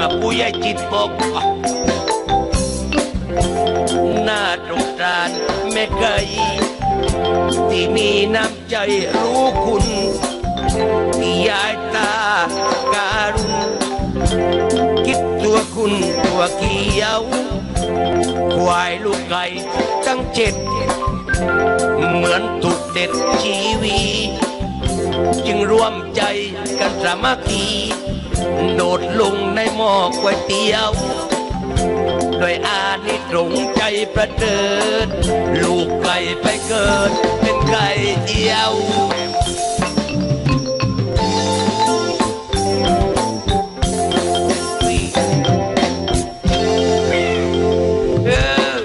อะผู้ใหญ่จิตบกว่าน่าตรงกรานแม่ไก่ที่มีน้ำใจรู้คุณที่ยายตาการุณคิดตัวคุณตัวเกียวควายลูกไก่ตั้งเจ็ด เหมือนถูกเด็ดชีวี จึงร่วมใจกันสามัคคี โดดลงในหม้อก๋วยเตี๋ยว โดยอานิตรงใจประเดิด ลูกไก่ไปเกิดเป็นไก่เดียวเออ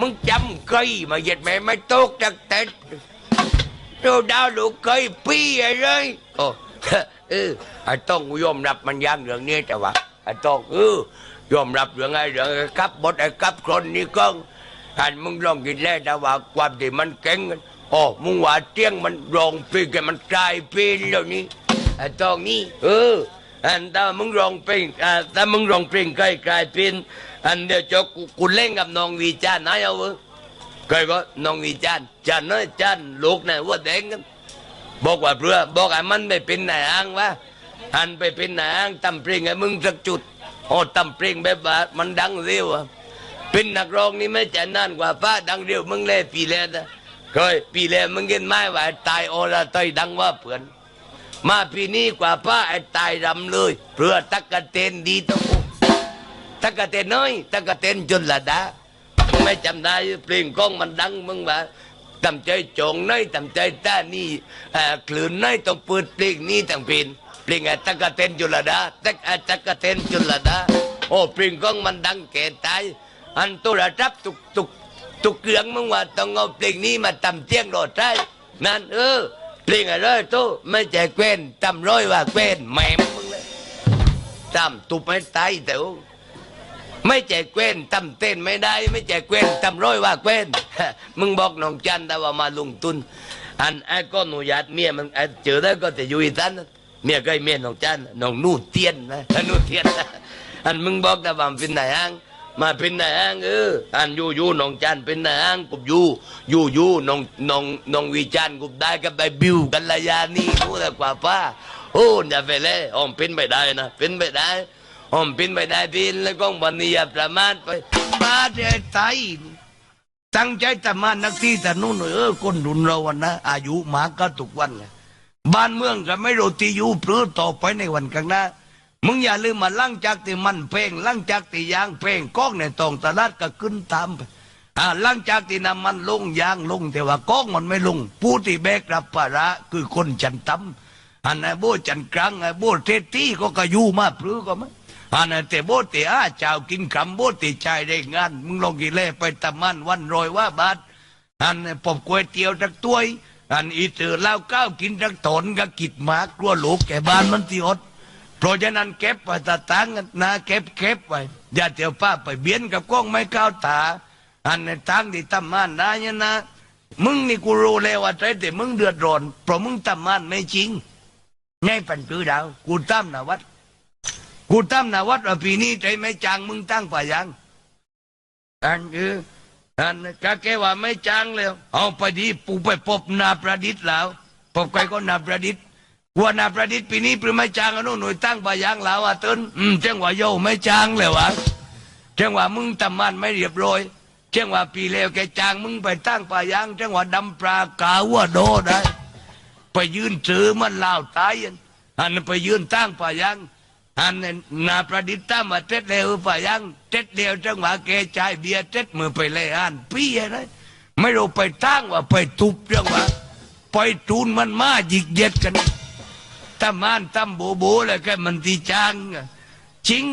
มึงจำเคยมาเหยียดแม่ไม่ตกจากเต็ดเราดาวลูกเคยปี้อะไรโอ้ เออไอ้ต้องยอมรับมันยังเรื่องนี้แต่ว่าไอ้ต้องเออยอมรับเรื่องไอ้เรื่องไอ้กับบทไอ้กับคนนี่ก็ท่านมึงลองกินแล้วแต่ว่าความที่มันเก่งโอ้มึงว่าเตียงมันรองปีกันมันกลายเป็นแล้วนี่ไอ้ต้องนี่เอออันถ้ามึงร้องเพลงอ่าถ้ามึงร้องเพลงใกล้กลายเป็นอันเดียวจะกูเล่นกับน้องวีจานไหนเอาเว้ยเคยก็น้องวีจานจานน้อยจานลูกน่ะหัว่าแดงกัน บอกว่าเพื่อบอกไอ้มันไม่เป็นนายอ้างวะอันไปเป็นนายอ้างตำเพลงไอ้มึงสักจุดโอ้ตำเพลงแบบว่ามันดังเร็วอะเป็นนักร้องนี่ไม่จะนานกว่าป้าดังเร็วมึงเล่ปีแล้วนะเคยปีแล้วมึงเห็นไมว่าไอ้ตายโอละต้อยดังว่าเพื่อนมาปีนี้กว่าป้าไอ้ตายรำเลยเพื่อตักกะเตนดีต้องตักกะเตนน้อยตักกะเตนจนละดาไม่จำได้เพลงก้องมันดังมึงว่า ตำใจจงน้อยตำใจต้านี่คลื่นน้อยต้องเปิดเพลงนี้ตั้งเป็นเพลงไอ้ตักกะเตนจนลดาตักไอ้ตักกะเตนจนลดาโอ้เพลงก้องมันดังแก่ตายอันตัวระดับตุกตุกตุกเกลืองมึงว่าต้องเอาเพลงนี้มาตำเตียงโดดใช่นั่นเออเพลงอะไรโตไม่ใจเกวนจำร้อยว่าเกวนแหม่มึงเลยจำตุบไม่ตายแต่ว่า ไม่ใจกเกวนจำเต้นไม่ได้ ไม่ใจกเกวนจำร้อยว่าเกวนมึงบอกน้องจันแต่ว่ามาลงทุนอันไอ้ก็หนูญาติเมียมันไอ้เจอได้ก็จะอยู่อีกท่านเมียก็ไอ้เมียน้องจันน้องนู่เตียนนะนู่เตียนะอันมึงบอกแต่ว่ามันเป็นนายห้างมาเป็นนายห้างเอออันอยู่อยู่น้องจันเป็นนายห้างกุบอยู่อยู่อยู่น้องน้องน้องวิจารณ์กุบได้กับไปบิวกันระยะนี้รู้แต่กว่าป้าโอ้อย่าไปเลยอมเป็นไปได้นะเป็นไปได้ อมเป็นไปได้พี่แล้วก็วันนี้อย่าประมาทไปป้าเด็ดตายตั้งใจทำมานักที่แต่นู่นเออคนรุนเราวันนะอายุมากก็ทุกวันไงบ้านเมืองก็ไม่รู้ที่อยู่พลื้ต่อไปในวันข้างหน้ามึงอย่าลืมมาลั่งจากที่มันเพลงลั่งจากที่ยางเพลงก้องในตองตลาดก็ขึ้นตามไปอ่าลั่งจากที่น้ำมันลงยางลง แต่ว่าก้องมันไม่ลง ผู้ที่แบกรับภาระคือคนจันตำอันนั้นโบจันกลางไอ้โบเทตี้ก็กระยูมาพลื้ก็มั้ อันแต่โบเตอาเจ้ากินคำโบเตชายได้งาน มึงลองกินเล่ไปตำมันวันรอยว่าบาทอันนี้ปอบก๋วยเตี๋ยวจักตัวยอันอีเตอเหล้าก้าวกินจักตนก็กิดหมากกลัวลูกแก่บ้านมันตีอดเพราะฉะนั้นเก็บไว้ตาตังนะเก็บเก็บไว้อย่าเดี๋ยวป้าไปเบียนกับกล้องไม่ก้าวตา อันในทางที่ทำมันได้เนี่ยนะ มึงนี่กูรู้แล้วว่าใจแต่มึงเดือดร้อนเพราะมึงทำมันไม่จริงไงปันคือดาว กูตั้มนะวัด กูตั้มนะวัดว่าปีนี้ใจไม่จางมึงตั้งป่ายังอันคืออันก็แกว่าไม่จางแล้ว เอาไปดีปูไปพบนาประดิษฐ์แล้วพบใครก็นาประดิษฐ์ว่านาประดิษฐ์ปีนี้ปรือไม่จางอนนู้นหน่วยตั้งปายางแล้วอะต้นอืมจังหวะโยไม่จางเลยวะเจังหวะมึงทำมันไม่เรียบร้อยเจังหวะปีแล้วแกจางมึงไปตั้งปายางเจังหวะดำปลากาว่าโดได้ ไปยืนถือมันลาวตายอันไปยืนตั้งปายาง อันนั้นนาประดิษฐ์มาเท็ดเร็วปายังเท็ดเดียวจังหวะแกจายเบียเท็ดมือไปเลยอันปี้อะไรไม่รู้ไปตั้งว่าไปทุบจังหวะไปตูนมันมาหยิกเด็ดกันตั้มมันตั้มโบโบเลยแกมันตีจางอะจริง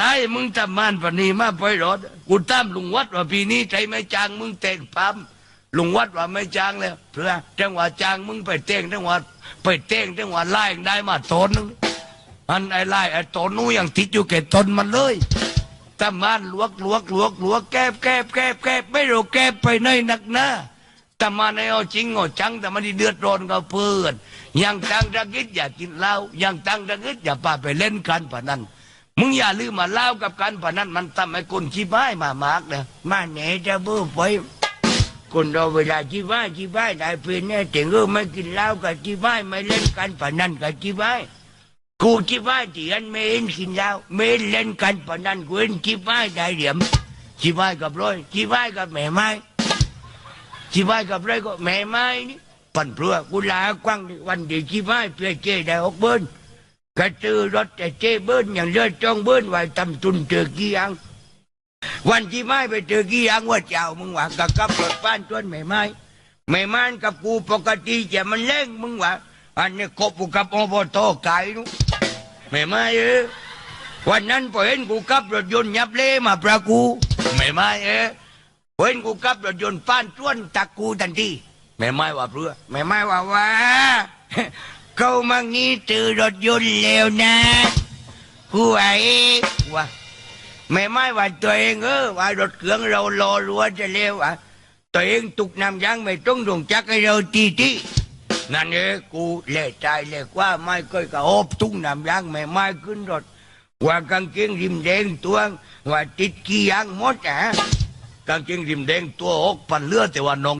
ตายมึงตั้มมันปนีมาไปรถกูตั้มลุงวัดว่าปีนี้ใจไม่จางมึงเตะปั๊มลุงวัดว่าไม่จางแล้วเพื่อจังหวะจางมึงไปเต้งจังหวะไปเต้งจังหวะไล่ได้มาโตนนึง อันไอ้ไล่ไอ้ตนนู้ยังติดอยู่แก่ตนมันเลยตำมันลวกลวกลวกลวกแกบแกบแกบแกบไม่รู้แกบไปไหนนักหนาตำมันไอ้เอาจริงเอาจังแต่มันที่เดือดร้อนกับเพื่อนยังตั้งระกิดอย่ากินเหล้ายังตั้งระกิดอย่าพาไปเล่นกันปะนั้นมึงอย่าลืมมาเล่ากับการพนันมันทำให้คนขี้บ้ายมามากนะมาไหนจะเบื่อไปคนเราเวลาขี้บ้ายขี้บ้ายได้เป็นเนี่ยถึงก็ไม่กินเหล้ากับขี้บ้ายไม่เล่นการพนันกับขี้บ้าย กูขี้บ้ายที่อันไม่เห็นกินเหล้าไม่เห็นเล่นการพนันกูเห็นขี้บ้าได้เหลี่ยมขี้บ้ากับร้อยขี้บ้ากับแม่ไม้ขี้บ้ากับร้อยก็แม่ไม้นี่ปันเปลือกกูลากว้างวันที่ขี้บ้าเพื่อเจได้ออกเบิ้นกระตือรถแต่เจเบิ้นอย่างเลือดจ้องเบิ้นไว้ทำตุนเจอกี่อังวันที่ไม่ไปเจอกี่อังว่าเจ้ามึงว่ากับกับรถป้านจวนไม่ไม้ไม่มานกับกูปกติจะมันเล่งมึงว่าอันนี้กบกูกับอบตไก่นุ ไม่ไม้เออวันนั้นพอเห็นกูกับรถยนต์ยับเล่มาประกู ไม่ไม้เออพอเห็นกูกับรถยนต์ป้านจวนตักกูทันทีไม่ไม้ว่าเพื่อไม่ไม้ว่าว่าเขามางี้ตือรถยนต์เร็วนะกูไอ้ว่าไม่ไม่ว่าตัวเองเออว่ารถเครื่องเรารอรัวจะเร็วอะตัวเองตุกนำยางไม่ต้องดวงจักรให้เราตีที นั่นเองกูเละใจเละกว่าไม่เคยกระอบทุ่งน้ำยางไม่ไม่ขึ้นรถว่ากางเกงริมแดงตัวว่าติดกี่ยางหมดอะกางเกงริมแดงตัวอกปันเลือดแต่ว่าน้อง